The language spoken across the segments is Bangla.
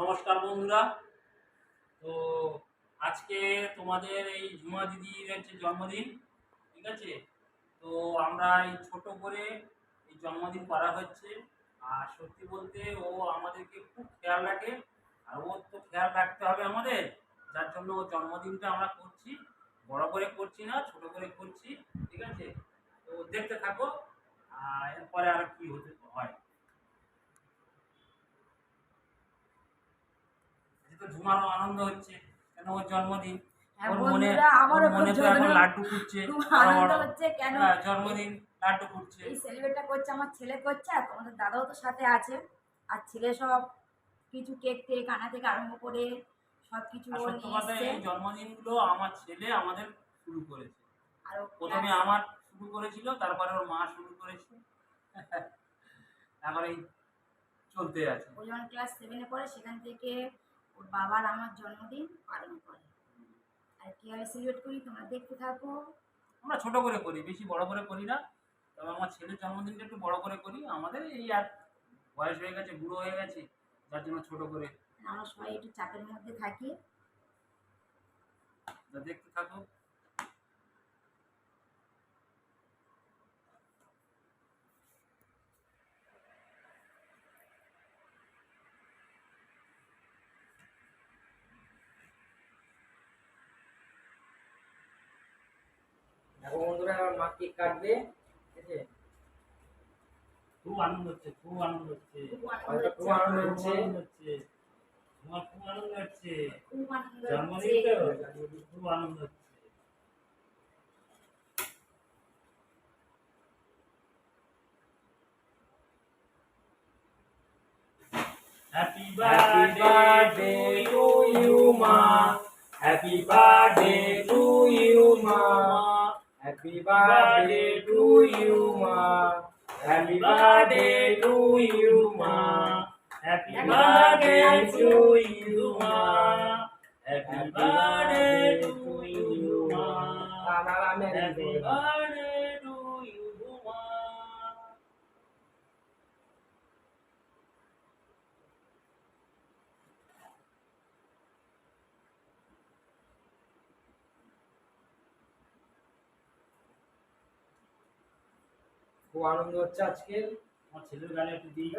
নমস্কার বন্ধুরা। তো আজকে তোমাদের এই ঝুমা দিদির হচ্ছে জন্মদিন, ঠিক আছে? তো আমরা এই ছোট করে এই জন্মদিন করা হচ্ছে। আর সত্যি বলতে ও আমাদেরকে খুব খেয়াল রাখে, আর ওর তো খেয়াল রাখতে হবে আমাদের। যার জন্য ও জন্মদিনটা আমরা করছি। বড় করে করছি না, ছোট করে করছি, ঠিক আছে? তো দেখতে থাকো, আর এরপরে আর কি হতে হয়। তো ঝুমারও আনন্দ হচ্ছে কেন ওর জন্মদিন? হ্যাঁ, ওর মনে মনে তো এখন লাড্ডু ফুটছে হ্যাঁ, জন্মদিন লাড্ডু ফুটছে। এই সেলিব্রেটটা করছে আমার ছেলে করছে আর তোমাদের দাদাও তো সাথে আছে। আর ছেলে সব কিছু কেক টেক আনা থেকে আরম্ভ করে সব কিছু আর ও সত্য নিয়ে কথা এসছে। এই জন্মদিনগুলো আমার ছেলে আমাদের শুরু করেছে। আর প্রথমে আমার শুরু করেছিল তারপরে ওর মা শুরু করেছে। এই চলতে আছে। ও যখন ক্লাস সেভেনে পড়ে সেখান থেকে ওর বাবার আমার জন্মদিন পালন করে। আর কীভাবে সেলিব্রেট করি তোমরা দেখতে থাকো। আমরা ছোট করে করি বেশি বড় করে করি না। তবে আমার ছেলের জন্মদিনটা একটু বড় করে করি। আমাদের এই আর বয়স হয়ে গেছে বুড়ো হয়ে গেছে যার জন্য ছোট করে। আমরা সবাই একটু চাপের মধ্যে থাকি। দেখতে থাকো দেখো বন্ধুরা আমার কেক কাটবে। খুব আনন্দ হচ্ছে খুব আনন্দ হচ্ছে। খুব আনন্দ হচ্ছে। তোমার খুব আনন্দ হচ্ছে। জন্মদিন তো খুব আনন্দ হচ্ছে। Happy birthday to you, Ma. Happy birthday to you, Ma. Happy birthday to you, ma. Happy birthday to you, ma. Happy birthday to you, ma. Happy birthday to you, ma. Happy birthday. to you. খুব আনন্দ হচ্ছে আজকে। আমার ছেলের গালে একটু দিয়ে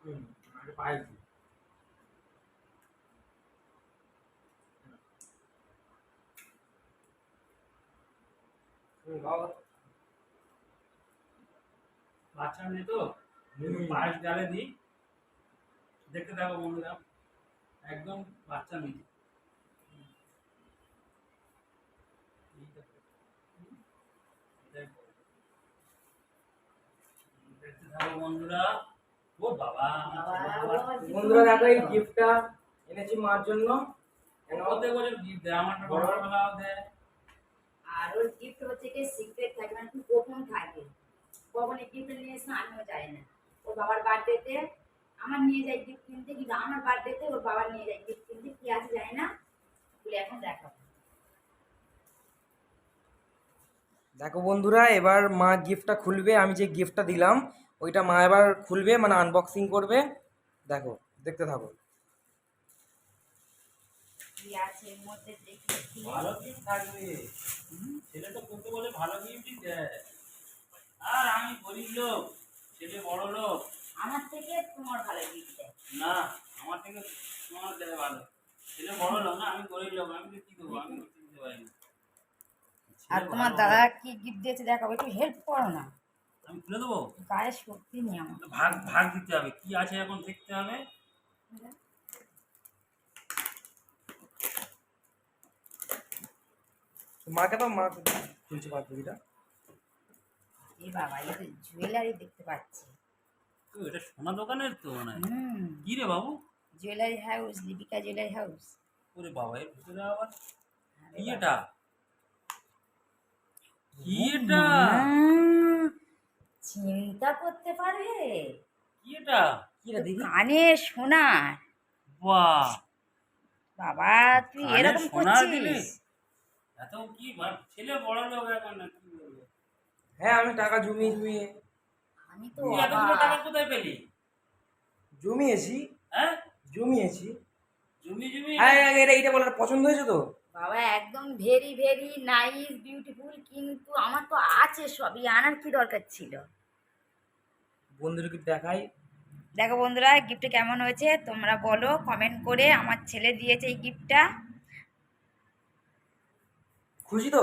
হুম, আমি পাইছি বাবা। বাচ্চা মেয়ে তো পায়েস ডালে দিই। দেখতে থাকো বন্ধুরা একদম বাচ্চা বন্ধুরা ও বাবা আমার বন্ধুরা দেখো এই গিফটটা এনেছি মার জন্য। বছর gift দেয় আমারটা বড় বড় বেলাও দেয়। আর ওর গিফট হচ্ছে কি সিক্রেট থাকে মানে গোপন থাকে। কখন এই গিফট নিয়ে এসে আমিও যাই না। ওর বাবার বার্থডেতে আমার নিয়ে যায় গিফট কিনতে কিন্তু আমার বার্থডেতে ওর বাবা নিয়ে যায় গিফট কিনতে কি আছে জানি না। বলে এখন দেখাবো। দেখো বন্ধুরা এবার মা গিফটটা খুলবে আমি যে গিফটটা দিলাম ওইটা মা এবার খুলবে মানে আনবক্সিং করবে। দেখো দেখতে থাকো। কি আছে এর মধ্যে দেখি ভালো গিফট থাকবে। ছেলে তো করতে বলে ভালো গিফটই দেয়। আর আমি গরিব লোক ছেলে বড় লোক। আমার থেকে তোমার ভালো না আমার থেকে তোমার দেয় ভালো। ছেলে বড় লোক না আমি গরিব লোক আমি কি দেবো আমি কিছু দিতে পারি না আর তোমার দাদা কি গিফট দিয়েছে দেখাবো? একটু হেল্প করো না। আমি খুলে দেবো? গায়ে শক্তি নেই আমার। ভাগ ভাগ দিতে হবে। কি আছে এখন দেখতে হবে? মাকে তো মা খুলছে পাতুরিটা এই বাবা এই তো জুয়েলারি দেখতে পাচ্ছি। এটা সোনা দোকানের তো মনে হয়। কি রে বাবু? Jewellery house Lipika jewellery house ওরে বাবা এর ভিতরে আবার কি এটা? কি এটা? চিন্তা করতে পারবে? কি এটা? কি রে দেখি কানে সোনার বাবা বাবা তুই এরকম করছিস? এত কি ছেলে বড় লোক এখন না কি বলব? হ্যাঁ আমি টাকা জমিয়ে জমিয়ে। আমি তো তুই এতগুলো টাকা কোথায় পেলি? জমিয়েছি। হ্যাঁ? জমিয়েছি। জমি জমি? হ্যাঁ হ্যাঁ, এটা এটা বলার পছন্দ হয়েছে তো? বাবা একদম ভেরি ভেরি নাইস বিউটিফুল কিন্তু আমার তো আছে সবই আনার কি দরকার ছিল? বন্ধুদেরকে দেখাই। দেখো বন্ধুরা গিফটটা কেমন হয়েছে? তোমরা বলো কমেন্ট করে আমার ছেলে দিয়েছে এই গিফটটা খুশি তো?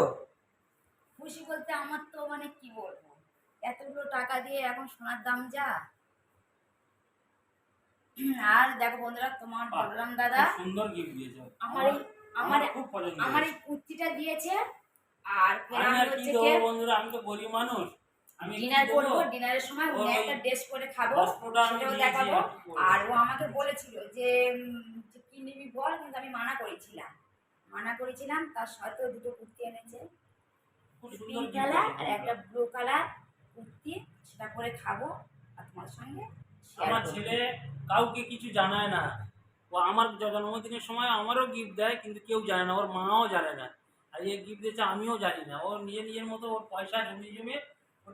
খুশি বলতে আমার তো মানে কি বলব? এতগুলো টাকা দিয়ে এখন সোনার দাম যা। আর দেখো বন্ধুরা তোমার বললাম দাদা সুন্দর গিফট দিয়েছ। আমার আমার আমার এই কুর্তিটা দিয়েছে আর কি হচ্ছে দেবো বন্ধুরা? আমি তো গরিব মানুষ। আমি ডিনার? করব ডিনারের সময় ওই একটা ড্রেস করে খাব সেটাও দেখাবো। আর কি ও আমাকে বলেছিল যে কি নিবি বল? কিন্তু আমি মানা করেছিলাম। মানা করেছিলাম তার সত্ত্বেও দুটো কুর্তি এনেছে। Gift কালার আর একটা ব্লু কালার কুর্তি সেটা করে খাব আর তোমার সঙ্গে আমার ছেলে কাউকে কিছু জানায় না। ও আমার জন্মদিনের সময় আমারও গিফট দেয় কিন্তু কেউ জানে না ওর মাও জানে না। আর এই গিফট দিয়েছে আমিও জানি না। ও নিজে নিজের মতো ওর পয়সা জমি জমে ও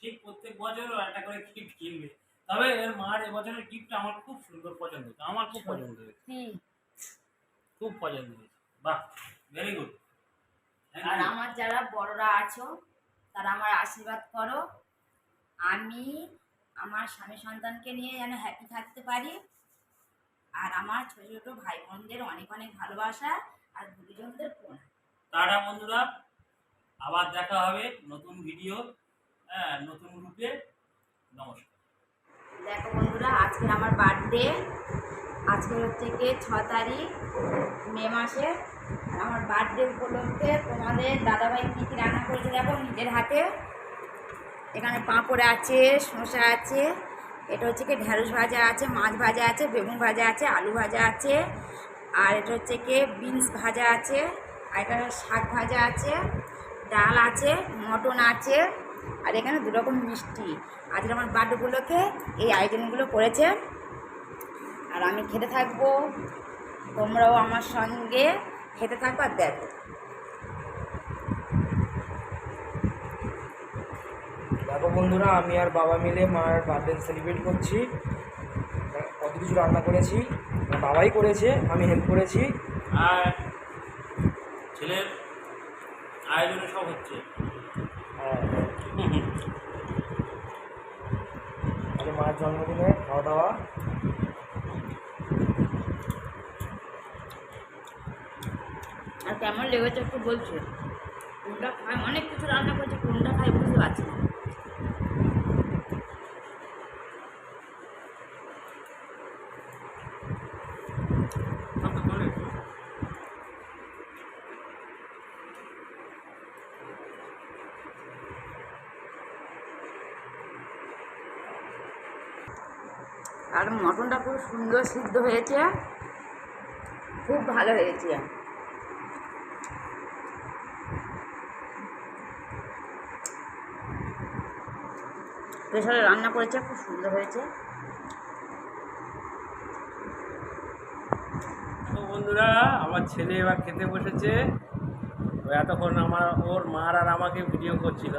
ঠিক প্রত্যেক বছর ও একটা করে গিফট কিনবে। তবে এর মার এবছরের গিফটটা আমার খুব সুন্দর পছন্দ আমার খুব পছন্দ হয়েছে। খুব পছন্দ হয়েছে। বাহ ভেরি গুড আর আমার যারা বড়রা আছো তারা আমার আশীর্বাদ করো। আমি আমার স্বামী সন্তানকে নিয়ে যেন হ্যাপি থাকতে পারি। আর আমার ছোট ছোট ভাই বোনদের অনেক অনেক ভালোবাসা আর গুরুজনদের প্রণাম। তারা বন্ধুরা আবার দেখা হবে নতুন ভিডিও হ্যাঁ নতুন রূপে। নমস্কার। দেখো বন্ধুরা আজকে আমার বার্থডে আজকে হচ্ছে কি ছ তারিখ, মে মাসে আমার বার্থডে উপলক্ষে তোমাদের দাদাভাই কী কী রান্না করেছে দেখো নিজের হাতে। এখানে পাঁপড় আছে, শসা আছে, এটা হচ্ছে কি ঢেঁড়স ভাজা আছে, মাছ ভাজা আছে, বেগুন ভাজা আছে, আলু ভাজা আছে, আর এটা হচ্ছে কি বিনস ভাজা আছে, আর এটা শাক ভাজা আছে, ডাল আছে, মটন আছে, আর এখানে দু রকম মিষ্টি। আজকে আমার বার্থডে উপলক্ষে এই আইটেমগুলো করেছে। আর আমি খেতে থাকব। তোমরাও আমার সঙ্গে খেতে থাকব আর দেখো। দেখো বন্ধুরা আমি আর বাবা মিলে মার বার্থডে সেলিব্রেট করছি। কত কিছু রান্না করেছি বাবাই করেছে আমি হেল্প করেছি। আর ছেলের আয়োজনে সব হচ্ছে। আর আজকে মায়ের জন্মদিনে খাওয়া দাওয়া। কেমন লেগেছে একটু বলছো, কোনটা খাই অনেক কিছু রান্না করছে, কোনটা খাই বুঝতে পারছি না। আর মটনটা খুব সুন্দর সিদ্ধ হয়েছে, খুব ভালো হয়েছে প্রেশারে রান্না করেছে খুব সুন্দর হয়েছে। তো বন্ধুরা আমার ছেলে এবার খেতে বসেছে। ও এতক্ষণ আমার ওর মার আর আমাকে ভিডিও করছিল।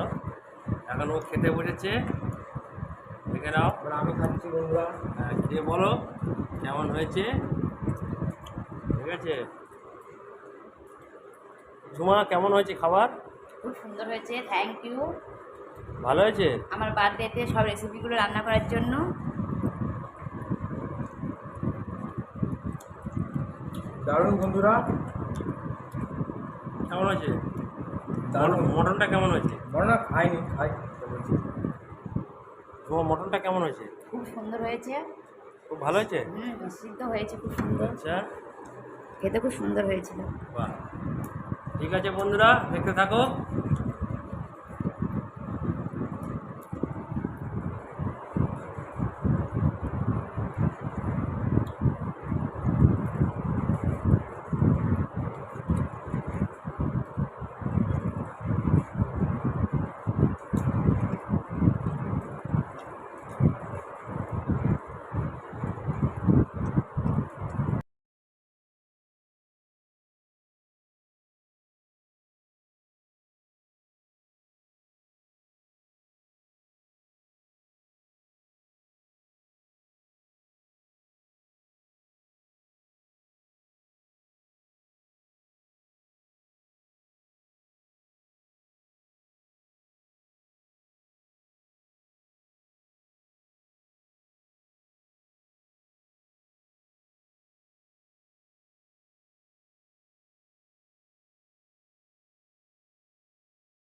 এখন ও খেতে বসেছে। দেখে নাও। আমি খাচ্ছি বন্ধুরা। হ্যাঁ, খেয়ে বলো কেমন হয়েছে। ঠিক আছে? ঝুমা কেমন হয়েছে খাবার? খুব সুন্দর হয়েছে থ্যাংক ইউ ভালো হয়েছে? আমার বার্থডেতে সব রেসিপিগুলো রান্না করার জন্য। দারুণ বন্ধুরা। কেমন হয়েছে? দারুণ। মটনটা কেমন হয়েছে? মটনটা না খাইনি খাই ঝুমা মটনটা কেমন হয়েছে? খুব সুন্দর হয়েছে। খুব ভালো হয়েছে? হুম সিদ্ধ হয়েছে খুব সুন্দর। আচ্ছা। খেতে খুব সুন্দর হয়েছিল। বাহ। ঠিক আছে বন্ধুরা দেখতে থাকো।